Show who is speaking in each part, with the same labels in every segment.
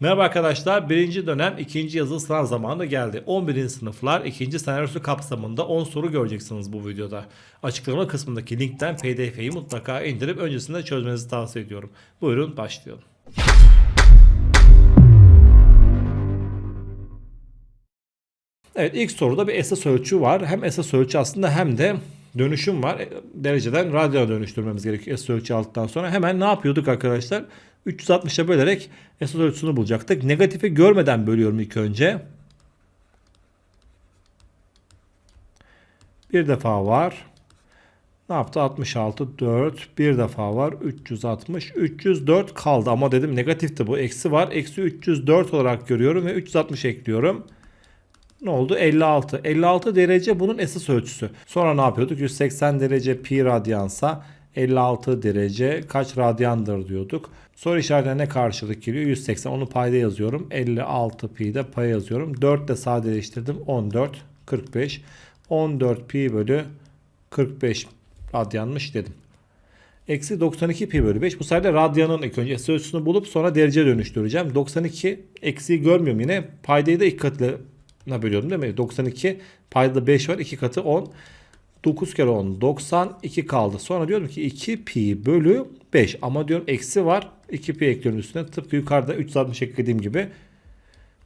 Speaker 1: Merhaba arkadaşlar. Birinci dönem ikinci yazılı sınav zamanı geldi. 11. sınıflar ikinci senaryosu kapsamında 10 soru göreceksiniz bu videoda. Açıklama kısmındaki linkten pdf'yi mutlaka indirip öncesinde çözmenizi tavsiye ediyorum. Buyurun başlayalım. Evet ilk soruda bir esas ölçü var. Hem esas ölçü aslında hem de dönüşüm var. E, Dereceden radyoya dönüştürmemiz gerekiyor esas ölçü aldıktan sonra. Hemen ne yapıyorduk arkadaşlar? 360'a bölerek esas ölçüsünü bulacaktık. Negatifi görmeden bölüyorum ilk önce. Bir defa var. Ne yaptı? 66, 4. Bir defa var. 360, 304 kaldı. Ama dedim negatifti bu. Eksi var. Eksi 304 olarak görüyorum ve 360 ekliyorum. Ne oldu? 56. 56 derece bunun esas ölçüsü. Sonra ne yapıyorduk? 180 derece pi radyansa 56 derece kaç radyandır diyorduk. Soru işaretine ne karşılık geliyor? 180. Onu payda yazıyorum. 56 pi de paya yazıyorum. 4 de sadeleştirdim. 14, 45. 14 pi bölü 45 radyanmış dedim. Eksi 92 pi bölü 5. Bu sayede radyanın ilk önce esas ölçüsünü bulup sonra derece dönüştüreceğim. 92 eksiği görmüyorum yine. Paydayı da iki katına bölüyorum değil mi? 92 payda 5 var. 2 katı 10. 9 kere 10 92 kaldı. Sonra diyorum ki 2 pi bölü 5 ama diyorum eksi var. 2 pi ekliyorum üstüne. Tıpkı yukarıda 360 eklediğim gibi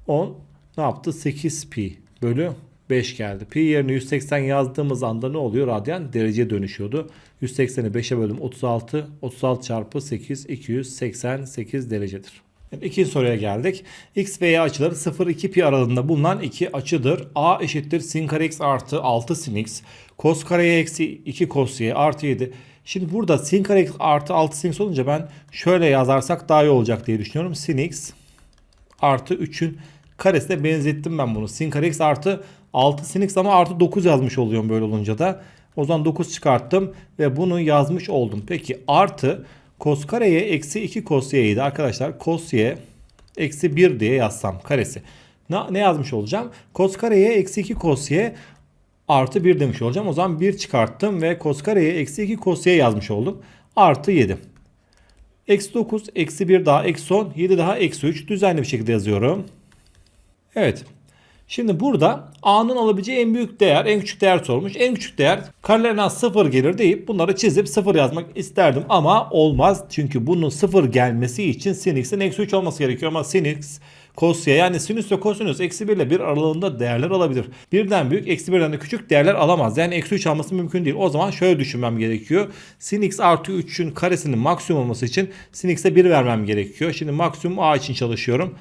Speaker 1: 10 ne yaptı? 8 pi bölü 5 geldi. Pi yerine 180 yazdığımız anda ne oluyor? Radyan dereceye dönüşüyordu. 180'i 5'e bölüm 36. 36 çarpı 8 288 derecedir. Yani ikinci soruya geldik. X ve Y açıları 0-2 pi aralığında bulunan iki açıdır. A eşittir sin kare x artı 6 sin x. Cos kare y eksi 2 cos y artı 7. Şimdi burada sin kare x artı 6 sin x olunca ben şöyle yazarsak daha iyi olacak diye düşünüyorum. Sin x artı 3'ün karesine benzettim ben bunu. Sin kare x artı 6 sin x ama artı 9 yazmış oluyorum böyle olunca da. O zaman 9 çıkarttım ve bunu yazmış oldum. Peki artı cos kareye eksi 2 cos y'ydi arkadaşlar. Cos y eksi 1 diye yazsam karesi. Ne, ne yazmış olacağım? Cos kareye eksi 2 cos y artı 1 demiş olacağım. O zaman 1 çıkarttım ve cos kareye eksi 2 cos y yazmış oldum. Artı 7. Eksi 9, eksi 1 daha eksi 10, 7 daha eksi 3. Düzenli bir şekilde yazıyorum. Evet. Şimdi burada A'nın alabileceği en büyük değer, en küçük değer sormuş. En küçük değer karelerine 0 gelir deyip bunları çizip 0 yazmak isterdim ama olmaz. Çünkü bunun 0 gelmesi için sin x'in eksi 3 olması gerekiyor ama sin x cos y yani sinüs ve kosinüs eksi 1 ile 1 aralığında değerler alabilir. Birden büyük eksi 1'den de küçük değerler alamaz. Yani eksi 3 alması mümkün değil. O zaman şöyle düşünmem gerekiyor. Sin x artı 3'ün karesinin maksimum olması için sin x'e 1 vermem gerekiyor. Şimdi maksimum a için çalışıyorum.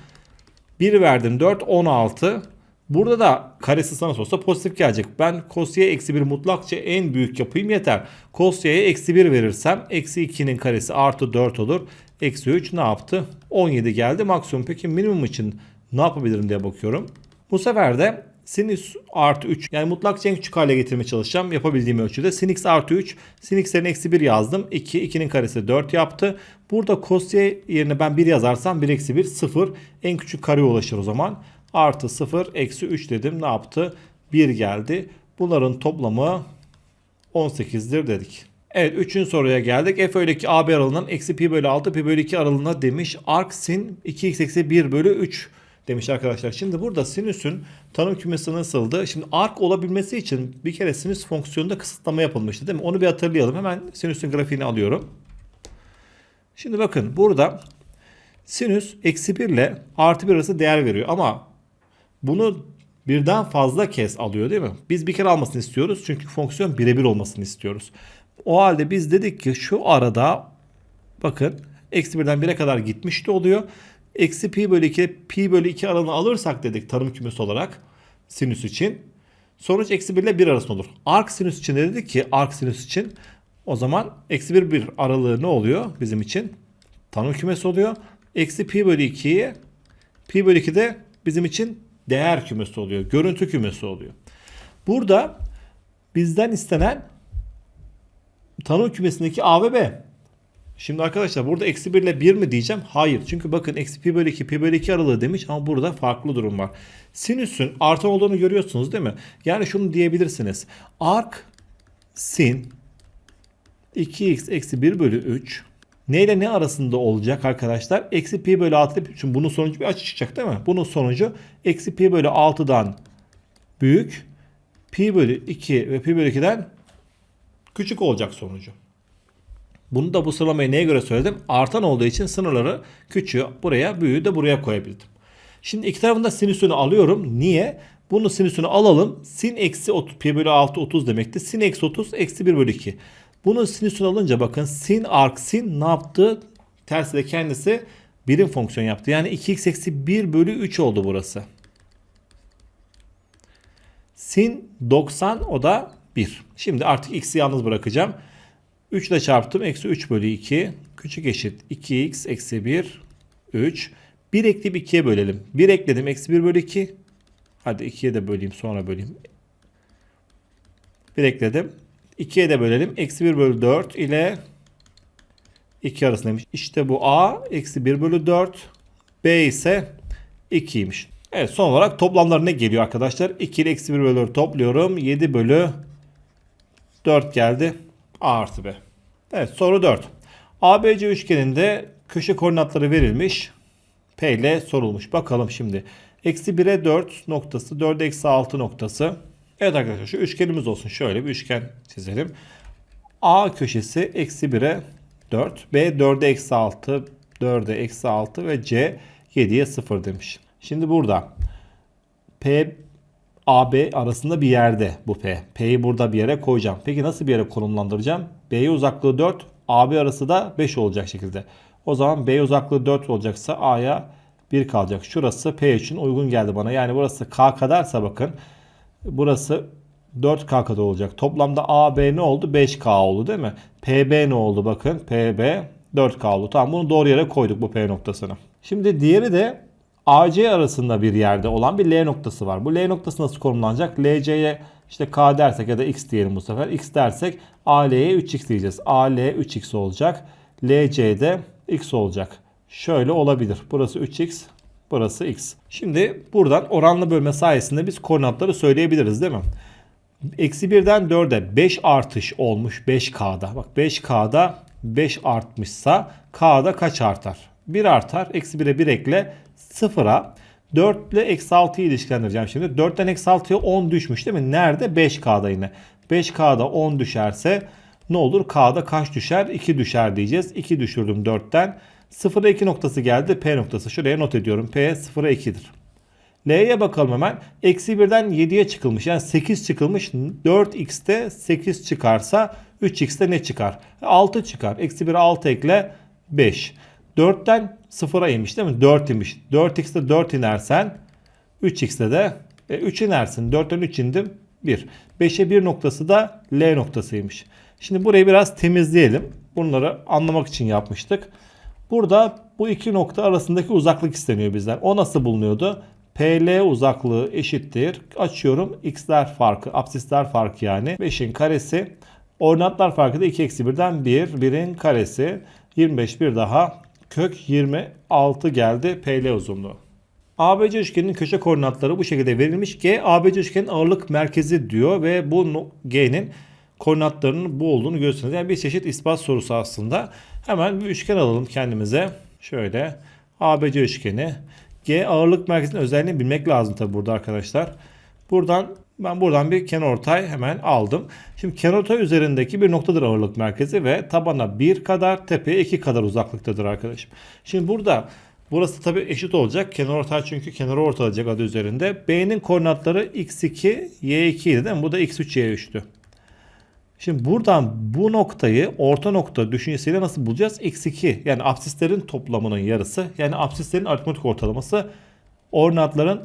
Speaker 1: 1 verdim 4 16. Burada da karesi sana olsa pozitif gelecek. Ben cos y eksi 1 mutlakça en büyük yapayım yeter. Cos y'ye eksi 1 verirsem eksi 2'nin karesi artı 4 olur. Eksi 3 ne yaptı? 17 geldi maksimum. Peki minimum için ne yapabilirim diye bakıyorum. Bu sefer de sinüs artı 3 yani mutlakça en küçük hale getirmeye çalışacağım yapabildiğim ölçüde. Sin x artı 3 sin x'lerin eksi 1 yazdım. 2 2'nin karesi 4 yaptı. Burada cos y yerine ben 1 yazarsam 1 eksi 1 0 en küçük kareye ulaşır o zaman. Artı 0 eksi 3 dedim ne yaptı? 1 geldi. Bunların toplamı 18'dir dedik. Evet 3. soruya geldik. F öyle ki AB aralığından eksi pi bölü 6 pi bölü 2 aralığına demiş. Arc sin 2x eksi 1 bölü 3 demiş arkadaşlar. Şimdi burada sinüsün tanım kümesi nasıldı? Şimdi arc olabilmesi için bir kere sinüs fonksiyonunda kısıtlama yapılmıştı değil mi? Onu bir hatırlayalım. Hemen sinüsün grafiğini alıyorum. Şimdi bakın burada sinüs eksi 1 ile artı 1 arası değer veriyor. Ama bunu birden fazla kez alıyor değil mi? Biz bir kere almasını istiyoruz. Çünkü fonksiyon birebir olmasını istiyoruz. O halde biz dedik ki şu arada bakın eksi 1'den 1'e kadar gitmişti oluyor. Eksi pi bölü 2 pi bölü 2 aralığını alırsak dedik tanım kümesi olarak sinüs için. Sonuç eksi 1 ile 1 arasında olur. Arc sinüs için de dedik ki arc sinüs için o zaman eksi 1 1 aralığı ne oluyor bizim için? Tanım kümesi oluyor. Eksi pi bölü 2'yi pi bölü 2 de bizim için değer kümesi oluyor. Görüntü kümesi oluyor. Burada bizden istenen tanım kümesindeki A ve B. Şimdi arkadaşlar burada eksi 1 ile 1 mi diyeceğim? Hayır. Çünkü bakın eksi pi bölü 2 pi bölü 2 aralığı demiş ama burada farklı durum var. Sinüsün artan olduğunu görüyorsunuz değil mi? Yani şunu diyebilirsiniz. Arc sin 2x eksi 1 bölü 3 Ne ile ne arasında olacak arkadaşlar? Eksi pi bölü 6 çünkü bunun sonucu bir açı çıkacak değil mi? Bunun sonucu eksi pi bölü 6'dan büyük pi bölü 2 ve pi bölü 2'den küçük olacak sonucu. Bunu da bu sıralamayı neye göre söyledim? Artan olduğu için sınırları küçüğü buraya, büyüğü de buraya koyabildim. Şimdi iki tarafında sinüsünü alıyorum. Niye? Bunun sinüsünü alalım. Sin eksi 30, pi bölü 6 30 demekti. Sin eksi 30 eksi 1 bölü 2. Bunun sinüsünü alınca bakın sin arc sin ne yaptı? Tersi de kendisi birim fonksiyon yaptı. Yani 2x eksi 1 bölü 3 oldu burası. Sin 90 o da 1. Şimdi artık x'i yalnız bırakacağım. 3 ile çarptım. Eksi 3 bölü 2. Küçük eşit 2x eksi 1 3. 1 ekleyip 2'ye bölelim. 1 ekledim. Eksi 1 bölü 2. Hadi 2'ye de böleyim sonra böleyim. 1 ekledim. 2'ye de bölelim. Eksi 1 bölü 4 ile 2 arasındaymış. İşte bu A eksi 1 bölü 4. B ise 2'ymiş. Evet son olarak toplamlar ne geliyor arkadaşlar? 2 ile eksi 1 bölü 4 topluyorum. 7 bölü 4 geldi. A artı B. Evet soru 4. ABC üçgeninde köşe koordinatları verilmiş. P ile sorulmuş. Bakalım şimdi. Eksi 1'e 4 noktası. 4'e eksi 6 noktası. Evet arkadaşlar şu üçgenimiz olsun. Şöyle bir üçgen çizelim. A köşesi eksi 1'e 4. B 4'e eksi 6. 4'e eksi 6 ve C 7'ye 0 demiş. Şimdi burada P AB arasında bir yerde bu P. P'yi burada bir yere koyacağım. Peki nasıl bir yere konumlandıracağım? B'ye uzaklığı 4, AB arası da 5 olacak şekilde. O zaman B uzaklığı 4 olacaksa A'ya 1 kalacak. Şurası P için uygun geldi bana. Yani burası K kadarsa bakın. Burası 4K kadar olacak. Toplamda AB ne oldu? 5K oldu değil mi? PB ne oldu? Bakın PB 4K oldu. Tamam bunu doğru yere koyduk bu P noktasını. Şimdi diğeri de AC arasında bir yerde olan bir L noktası var. Bu L noktası nasıl konumlanacak? LC'ye işte K dersek ya da X diyelim bu sefer. X dersek AL'ye 3X diyeceğiz. AL 3X olacak. LC'de X olacak. Şöyle olabilir. Burası 3X, burası X. Şimdi buradan oranlı bölme sayesinde biz koordinatları söyleyebiliriz değil mi? Eksi 1'den 4'e 5 artış olmuş 5K'da. Bak 5K'da 5 artmışsa K'da kaç artar? 1 artar. Eksi 1'e 1 ekle. 0'a 4 ile eksi 6'yı ilişkilendireceğim şimdi. 4'ten eksi 6'ya 10 düşmüş değil mi? Nerede? 5K'da yine. 5K'da 10 düşerse ne olur? K'da kaç düşer? 2 düşer diyeceğiz. 2 düşürdüm 4'ten. 0'a 2 noktası geldi. P noktası. Şuraya not ediyorum. P 0'a 2'dir. L'ye bakalım hemen. Eksi 1'den 7'ye çıkılmış. Yani 8 çıkılmış. 4x'te 8 çıkarsa 3x'te ne çıkar? 6 çıkar. Eksi 1'e 6 ekle 5. 4'ten 0'a inmiş değil mi? 4 inmiş. 4x'te 4 inersen 3x'te de e, 3 inersin. 4'ten 3 indim 1. 5'e 1 noktası da L noktasıymış. Şimdi burayı biraz temizleyelim. Bunları anlamak için yapmıştık. Burada bu iki nokta arasındaki uzaklık isteniyor bizden. O nasıl bulunuyordu? PL uzaklığı eşittir. Açıyorum. X'ler farkı, absisler farkı yani. 5'in karesi. Ordinatlar farkı da 2 eksi 1'den 1. 1'in karesi. 25 bir daha. Kök 26 geldi PL uzunluğu. ABC üçgeninin köşe koordinatları bu şekilde verilmiş. G ABC üçgenin ağırlık merkezi diyor ve bu G'nin koordinatlarının bu olduğunu görüyorsunuz. Yani bir çeşit ispat sorusu aslında. Hemen bir üçgen alalım kendimize. Şöyle ABC üçgeni. G ağırlık merkezinin özelliğini bilmek lazım tabi burada arkadaşlar. Buradan ben buradan bir kenarortay hemen aldım. Şimdi kenarortay üzerindeki bir noktadır ağırlık merkezi ve tabana 1 kadar tepeye 2 kadar uzaklıktadır arkadaşım. Şimdi burada burası tabi eşit olacak. Kenarortay çünkü kenarı ortalayacak adı üzerinde. B'nin koordinatları x2 y2 idi değil mi? Bu da x3 y3'tü. Şimdi buradan bu noktayı orta nokta düşüncesiyle nasıl bulacağız? x2 yani absislerin toplamının yarısı. Yani absislerin aritmetik ortalaması ordinatların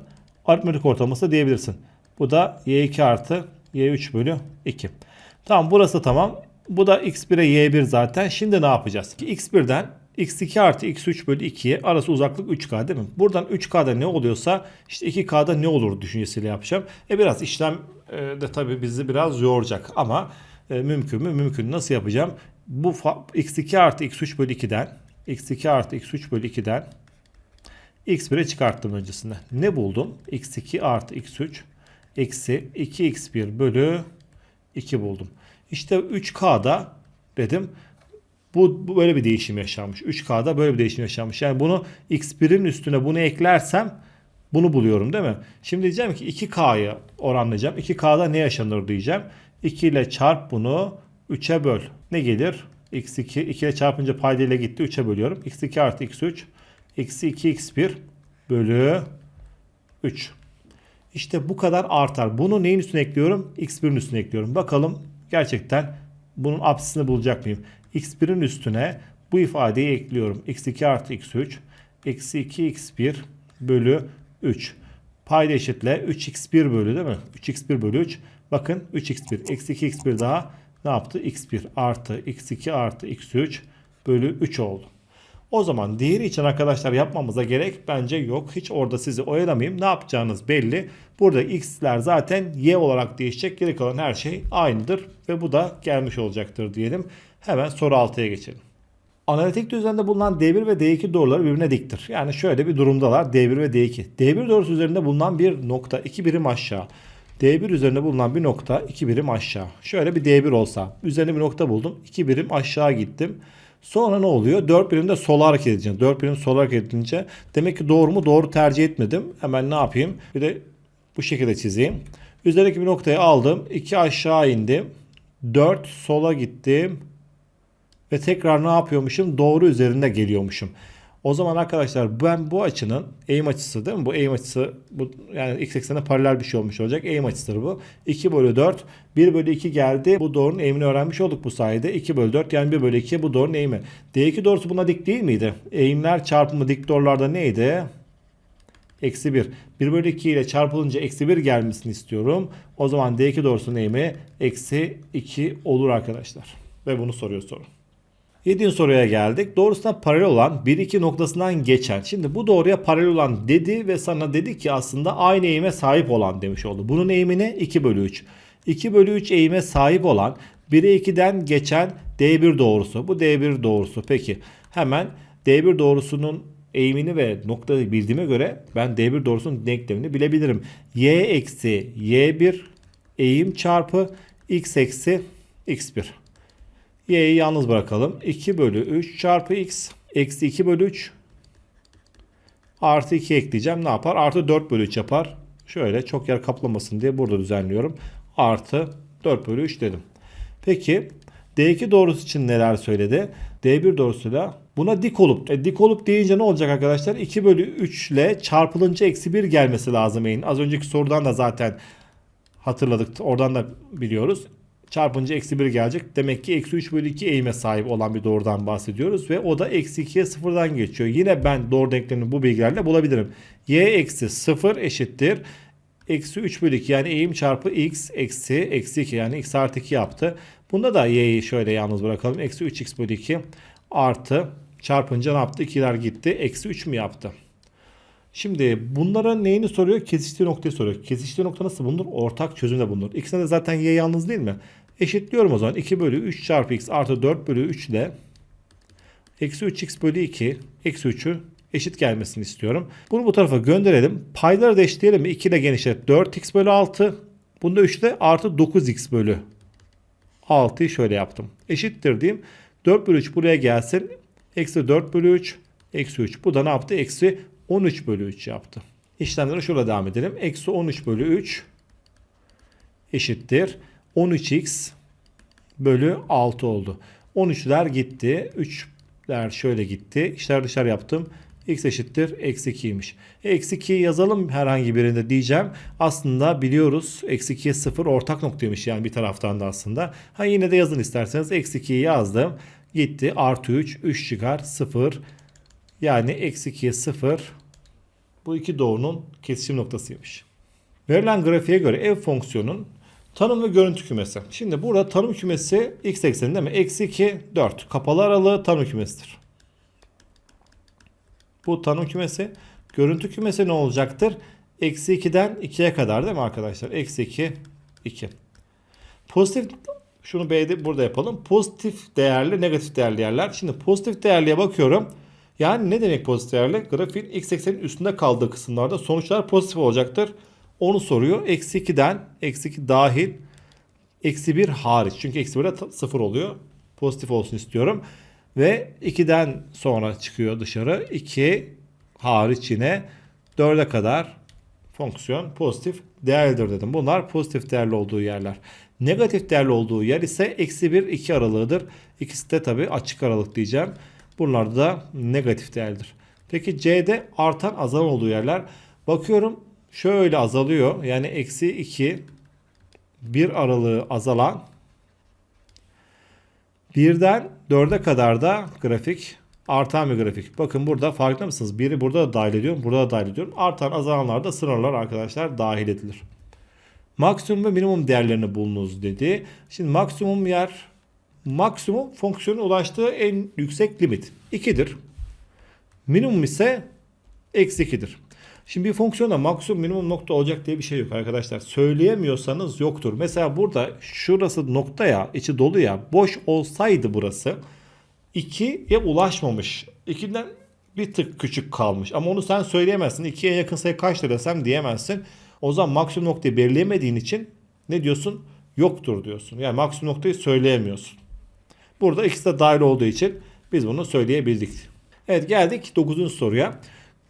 Speaker 1: aritmetik ortalaması diyebilirsin. Bu da y2 artı y3 bölü 2. Tamam burası tamam. Bu da x1'e y1 zaten. Şimdi ne yapacağız? x1'den x2 artı x3 bölü 2'ye arası uzaklık 3k değil mi? Buradan 3k'da ne oluyorsa işte 2k'da ne olur düşüncesiyle yapacağım. E biraz işlem e, de tabii bizi biraz yoracak ama e, mümkün mü? Mümkün. Nasıl yapacağım? Bu x2 artı x3 bölü 2'den x2 artı x3 bölü 2'den x1'e çıkarttım öncesinde. Ne buldum? x2 artı x3 eksi 2x1 bölü 2 buldum. İşte 3K'da dedim Bu, böyle bir değişim yaşanmış. 3K'da böyle bir değişim yaşanmış. Yani bunu X1'in üstüne bunu eklersem bunu buluyorum değil mi? Şimdi diyeceğim ki 2K'yı oranlayacağım. 2K'da ne yaşanır diyeceğim. 2 ile çarp bunu 3'e böl. Ne gelir? X2 2 ile çarpınca paydayla gitti 3'e bölüyorum. X2 artı X3 eksi 2X1 bölü 3. İşte bu kadar artar. Bunu neyin üstüne ekliyorum? X1'in üstüne ekliyorum. Bakalım gerçekten bunun apsisini bulacak mıyım? X1'in üstüne bu ifadeyi ekliyorum. X2 artı X3 eksi 2X1 bölü 3. Payda eşitle 3x1 bölü değil mi? 3x1 bölü 3. Bakın 3x1 eksi 2x1 daha ne yaptı? x1 artı x2 artı x3 bölü 3 oldu. O zaman diğeri için arkadaşlar yapmamıza gerek bence yok. Hiç orada sizi oyalamayayım. Ne yapacağınız belli. Burada x'ler zaten y olarak değişecek. Geri kalan her şey aynıdır. Ve bu da gelmiş olacaktır diyelim. Hemen soru 6'ya geçelim. Analitik düzende bulunan D1 ve D2 doğruları birbirine diktir. Yani şöyle bir durumdalar D1 ve D2. D1 doğrusu üzerinde bulunan bir nokta 2 birim aşağı. D1 üzerinde bulunan bir nokta 2 birim aşağı. Şöyle bir D1 olsa üzerine bir nokta buldum. 2 birim aşağı gittim. Sonra ne oluyor? 4 birim de sola hareket edeceğim. 4 birim sola hareket edince demek ki doğru mu? Doğru tercih etmedim. Hemen ne yapayım? Bir de bu şekilde çizeyim. Üzerindeki bir noktayı aldım. 2 aşağı indim. 4 sola gittim. Ve tekrar ne yapıyormuşum? Doğru üzerinde geliyormuşum. O zaman arkadaşlar ben bu açının eğim açısı değil mi? Bu eğim açısı bu yani x eksene paralel bir şey olmuş olacak. Eğim açısıdır bu. 2 bölü 4. 1 bölü 2 geldi. Bu doğrunun eğimini öğrenmiş olduk bu sayede. 2 bölü 4 yani 1 bölü 2 bu doğrunun eğimi. D2 doğrusu buna dik değil miydi? Eğimler çarpımı dik doğrularda neydi? Eksi 1. 1 bölü 2 ile çarpılınca eksi 1 gelmesini istiyorum. O zaman D2 doğrusunun eğimi eksi 2 olur arkadaşlar. Ve bunu soruyor soru. 7. soruya geldik. Doğrusuna paralel olan 1-2 noktasından geçen. Şimdi bu doğruya paralel olan dedi ve sana dedi ki aslında aynı eğime sahip olan demiş oldu. Bunun eğimi ne? 2 bölü 3. 2 bölü 3 eğime sahip olan 1'e 2'den geçen D1 doğrusu. Bu D1 doğrusu. Peki hemen D1 doğrusunun eğimini ve noktayı bildiğime göre ben D1 doğrusunun denklemini bilebilirim. Y eksi Y1 eğim çarpı X eksi X1. Y'yi yalnız bırakalım. 2 bölü 3 çarpı x eksi 2 bölü 3 artı 2 ekleyeceğim. Ne yapar? Artı 4 bölü 3 yapar. Şöyle çok yer kaplamasın diye burada düzenliyorum. Artı 4 bölü 3 dedim. Peki D2 doğrusu için neler söyledi? D1 doğrusuyla buna dik olup e, dik olup deyince ne olacak arkadaşlar? 2 bölü 3 ile çarpılınca eksi 1 gelmesi lazım eğin. Az önceki sorudan da zaten hatırladık. Oradan da biliyoruz çarpınca eksi 1 gelecek. Demek ki eksi 3 bölü 2 eğime sahip olan bir doğrudan bahsediyoruz. Ve o da eksi 2'ye sıfırdan geçiyor. Yine ben doğru denklemini bu bilgilerle bulabilirim. y eksi 0 eşittir. Eksi 3 bölü 2 yani eğim çarpı x eksi eksi 2 yani x artı 2 yaptı. Bunda da y'yi şöyle yalnız bırakalım. Eksi 3x bölü 2 artı çarpınca ne yaptı? 2'ler gitti. Eksi 3 mü yaptı? Şimdi bunların neyini soruyor? Kesiştiği noktayı soruyor. Kesiştiği nokta nasıl bulunur? Ortak çözümle bulunur. İkisinde de zaten y yalnız değil mi? Eşitliyorum o zaman. 2 bölü 3 çarpı x artı 4 bölü 3 ile eksi 3x bölü 2 eksi 3'ü eşit gelmesini istiyorum. Bunu bu tarafa gönderelim. Payları da eşitleyelim mi? 2 ile genişlet. 4x bölü 6. Bunda 3 de artı 9x bölü 6'yı şöyle yaptım. Eşittir diyeyim. 4 bölü 3 buraya gelsin. Eksi 4 bölü 3. Eksi 3. Bu da ne yaptı? Eksi 13 bölü 3 yaptı. İşlemlere şöyle devam edelim. Eksi 13 bölü 3 eşittir. 13x bölü 6 oldu. 13'ler gitti. 3'ler şöyle gitti. İşler dışarı yaptım. x eşittir. Eksi 2'ymiş. Eksi 2'yi yazalım herhangi birinde diyeceğim. Aslında biliyoruz. Eksi 2'ye 0 ortak noktaymış yani bir taraftan da aslında. Ha yine de yazın isterseniz. Eksi 2'yi yazdım. Gitti. Artı 3. 3 çıkar. 0. Yani eksi 2'ye 0. Bu iki doğrunun kesişim noktasıymış. Verilen grafiğe göre f fonksiyonun Tanım ve görüntü kümesi. Şimdi burada tanım kümesi x ekseninde mi? Eksi 2, 4. Kapalı aralığı tanım kümesidir. Bu tanım kümesi. Görüntü kümesi ne olacaktır? Eksi 2'den 2'ye kadar değil mi arkadaşlar? Eksi 2, 2. Pozitif şunu B'de burada yapalım. Pozitif değerli, negatif değerli yerler. Şimdi pozitif değerliye bakıyorum. Yani ne demek pozitif değerli? Grafiğin x eksenin üstünde kaldığı kısımlarda sonuçlar pozitif olacaktır. Onu soruyor. Eksi 2'den eksi 2 dahil eksi 1 hariç. Çünkü eksi 1'e 0 oluyor. Pozitif olsun istiyorum. Ve 2'den sonra çıkıyor dışarı. 2 hariç yine 4'e kadar fonksiyon pozitif değerlidir dedim. Bunlar pozitif değerli olduğu yerler. Negatif değerli olduğu yer ise eksi 1 2 aralığıdır. İkisi de tabi açık aralık diyeceğim. Bunlar da negatif değerlidir. Peki C'de artan azalan olduğu yerler. Bakıyorum şöyle azalıyor. Yani eksi 2 1 aralığı azalan birden 4'e kadar da grafik artan bir grafik. Bakın burada farkında mısınız? Biri burada da dahil ediyorum. Burada da dahil ediyorum. Artan azalanlarda sınırlar arkadaşlar dahil edilir. Maksimum ve minimum değerlerini bulunuz dedi. Şimdi maksimum yer maksimum fonksiyonun ulaştığı en yüksek limit 2'dir. Minimum ise eksi 2'dir. Şimdi bir fonksiyonda maksimum minimum nokta olacak diye bir şey yok arkadaşlar. Söyleyemiyorsanız yoktur. Mesela burada şurası nokta ya içi dolu ya boş olsaydı burası 2'ye ulaşmamış. 2'den bir tık küçük kalmış. Ama onu sen söyleyemezsin. 2'ye yakın sayı kaçtır desem diyemezsin. O zaman maksimum noktayı belirleyemediğin için ne diyorsun? Yoktur diyorsun. Yani maksimum noktayı söyleyemiyorsun. Burada ikisi de dahil olduğu için biz bunu söyleyebildik. Evet geldik 9. soruya.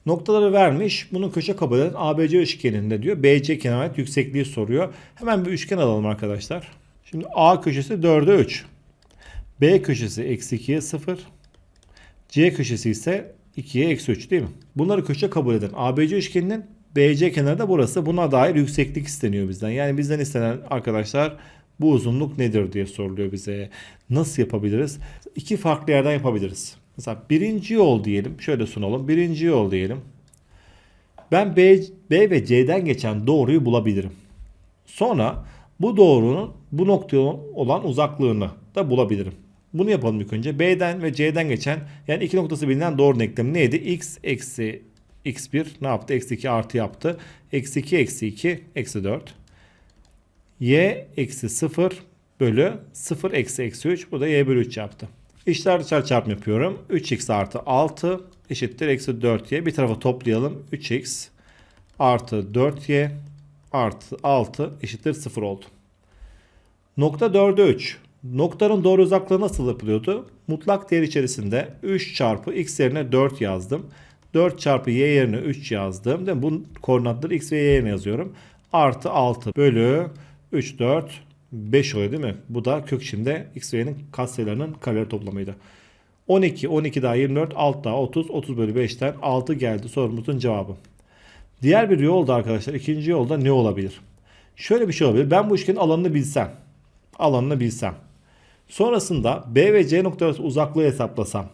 Speaker 1: Noktaları vermiş. Bunun köşe kabul eden ABC üçgeninde diyor. BC kenarı yüksekliği soruyor. Hemen bir üçgen alalım arkadaşlar. Şimdi A köşesi 4'e 3. B köşesi eksi 2'ye 0. C köşesi ise 2'ye eksi 3 değil mi? Bunları köşe kabul eden ABC üçgeninin BC kenarı da burası. Buna dair yükseklik isteniyor bizden. Yani bizden istenen arkadaşlar bu uzunluk nedir diye soruluyor bize. Nasıl yapabiliriz? İki farklı yerden yapabiliriz. Mesela birinci yol diyelim. Şöyle sunalım. Birinci yol diyelim. Ben B, B ve C'den geçen doğruyu bulabilirim. Sonra bu doğrunun bu noktaya olan uzaklığını da bulabilirim. Bunu yapalım ilk önce. B'den ve C'den geçen yani iki noktası bilinen doğru denklemi neydi? X eksi x1 ne yaptı? Eksi 2 artı yaptı. Eksi 2 eksi 2 eksi 4. Y eksi 0 bölü 0 eksi eksi 3. Bu da y bölü 3 yaptı. İşler dışarı çarpım yapıyorum. 3x artı 6 eşittir eksi 4y. Bir tarafa toplayalım. 3x artı 4y artı 6 eşittir 0 oldu. Nokta 4'e 3. Noktanın doğru uzaklığı nasıl yapılıyordu? Mutlak değer içerisinde 3 çarpı x yerine 4 yazdım. 4 çarpı y yerine 3 yazdım. Değil mi? Bu koordinatları x ve y yerine yazıyorum. Artı 6 bölü 3, 4, 5 oluyor değil mi? Bu da kök içinde x ve y'nin katsayılarının kareleri toplamıydı. 12, 12 daha 24, 6 daha 30, 30 bölü 5'ten 6 geldi sorumuzun cevabı. Diğer bir yolda arkadaşlar ikinci yolda ne olabilir? Şöyle bir şey olabilir. Ben bu üçgenin alanını bilsem. Alanını bilsem. Sonrasında B ve C noktaları uzaklığı hesaplasam.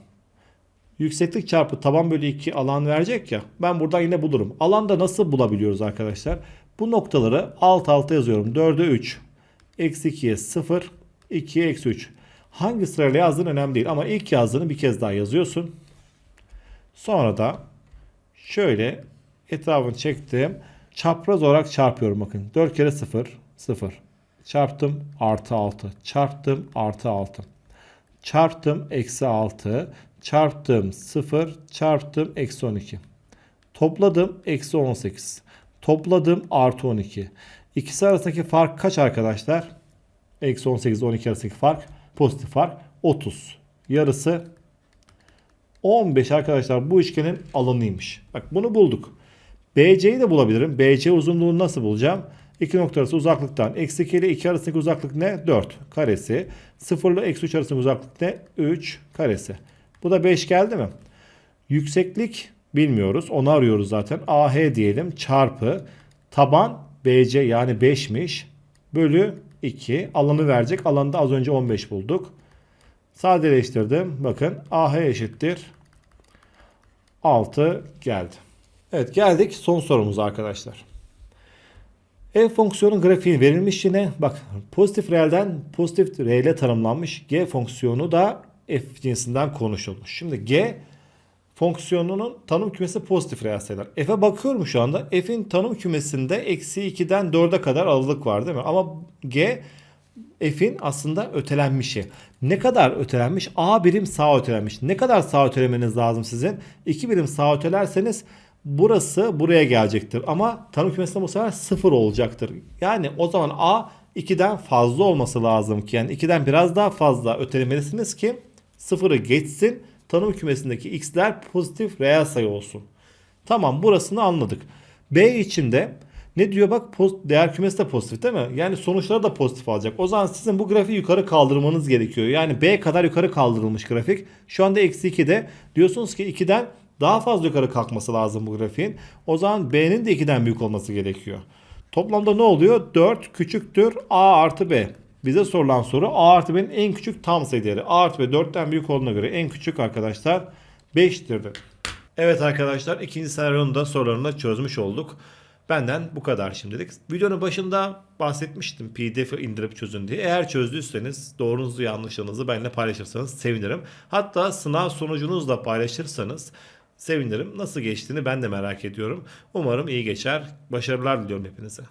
Speaker 1: Yükseklik çarpı taban bölü 2 alan verecek ya. Ben buradan yine bulurum. Alanda nasıl bulabiliyoruz arkadaşlar? Bu noktaları alt alta yazıyorum. 4'e 3. Eksi 2'ye 0. 2'ye eksi 3. Hangi sırayla yazdığın önemli değil. Ama ilk yazdığını bir kez daha yazıyorsun. Sonra da şöyle etrafını çektim. Çapraz olarak çarpıyorum bakın. 4 kere 0. 0. Çarptım artı 6. Çarptım artı 6. Çarptım eksi 6. Çarptım 0. Çarptım eksi 12. Topladım eksi 18. Topladım artı 12. İkisi arasındaki fark kaç arkadaşlar? Eksi 18 12 arasındaki fark pozitif fark 30. Yarısı 15 arkadaşlar bu üçgenin alanıymış. Bak bunu bulduk. BC'yi de bulabilirim. BC uzunluğunu nasıl bulacağım? İki nokta arası uzaklıktan eksi 2 ile 2 arasındaki uzaklık ne? 4 karesi. 0 ile eksi 3 arasındaki uzaklık ne? 3 karesi. Bu da 5 geldi mi? Yükseklik bilmiyoruz. Onu arıyoruz zaten. AH diyelim çarpı taban BC yani 5'miş bölü 2 alanı verecek. Alanda az önce 15 bulduk. Sadeleştirdim. Bakın AH eşittir 6 geldi. Evet geldik son sorumuza arkadaşlar. F fonksiyonun grafiği verilmiş yine. Bak pozitif reelden pozitif reele tanımlanmış. G fonksiyonu da F cinsinden konuşulmuş. Şimdi G fonksiyonunun tanım kümesi pozitif reel sayılar. F'e bakıyorum şu anda. F'in tanım kümesinde eksi 2'den 4'e kadar aralık var değil mi? Ama G F'in aslında ötelenmişi. Ne kadar ötelenmiş? A birim sağ ötelenmiş. Ne kadar sağ ötelemeniz lazım sizin? 2 birim sağ ötelerseniz burası buraya gelecektir. Ama tanım kümesinde bu sefer 0 olacaktır. Yani o zaman A 2'den fazla olması lazım ki. Yani 2'den biraz daha fazla ötelemelisiniz ki sıfırı geçsin. Tanım kümesindeki x'ler pozitif reel sayı olsun. Tamam burasını anladık. B içinde ne diyor bak değer kümesi de pozitif değil mi? Yani sonuçları da pozitif alacak. O zaman sizin bu grafiği yukarı kaldırmanız gerekiyor. Yani B kadar yukarı kaldırılmış grafik. Şu anda eksi 2'de. Diyorsunuz ki 2'den daha fazla yukarı kalkması lazım bu grafiğin. O zaman B'nin de 2'den büyük olması gerekiyor. Toplamda ne oluyor? 4 küçüktür A artı B. Bize sorulan soru A artı B'nin en küçük tam sayı değeri. A artı B 4'ten büyük olduğuna göre en küçük arkadaşlar 5'tir. Evet arkadaşlar ikinci senaryonun da sorularını da çözmüş olduk. Benden bu kadar şimdilik. Videonun başında bahsetmiştim PDF indirip çözün diye. Eğer çözdüyseniz doğrunuzu yanlışınızı benimle paylaşırsanız sevinirim. Hatta sınav sonucunuzu da paylaşırsanız sevinirim. Nasıl geçtiğini ben de merak ediyorum. Umarım iyi geçer. Başarılar diliyorum hepinize.